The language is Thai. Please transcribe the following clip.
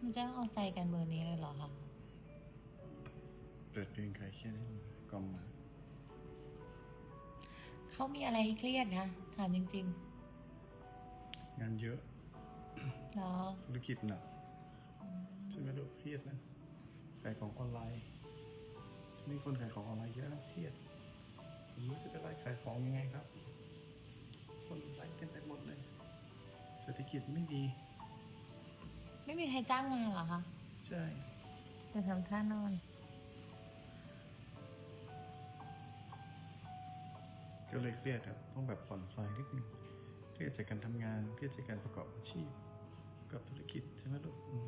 มันจะเอาใจกันเบอร์นี้เลยเหรอคะเปิดเพลงใครเครียดให้มันกล่อมมาเขามีอะไรให้เครียดคะถามจริงงานเยอะๆเหรอธุรกิจหนักใช่ไหมลูกเครียดนะขายของออนไลน์นี่คนขายของออนไลน์เยอะนะเครียดผมรู้จะไปไล่ขายของยังไงครับ คนไล่เต็มไปหมดเลยเศรษฐกิจไม่ดีไม่มีใครจ้างงานเหรอคะ ใช่ จะทำท่านอน ก็เลยเครียดครับต้องแบบผ่อนคลายนิดนึงเครียดจากการทำงานเครียดจากการประกอบอาชีพกับธุรกิจใช่ไหมลูกอืม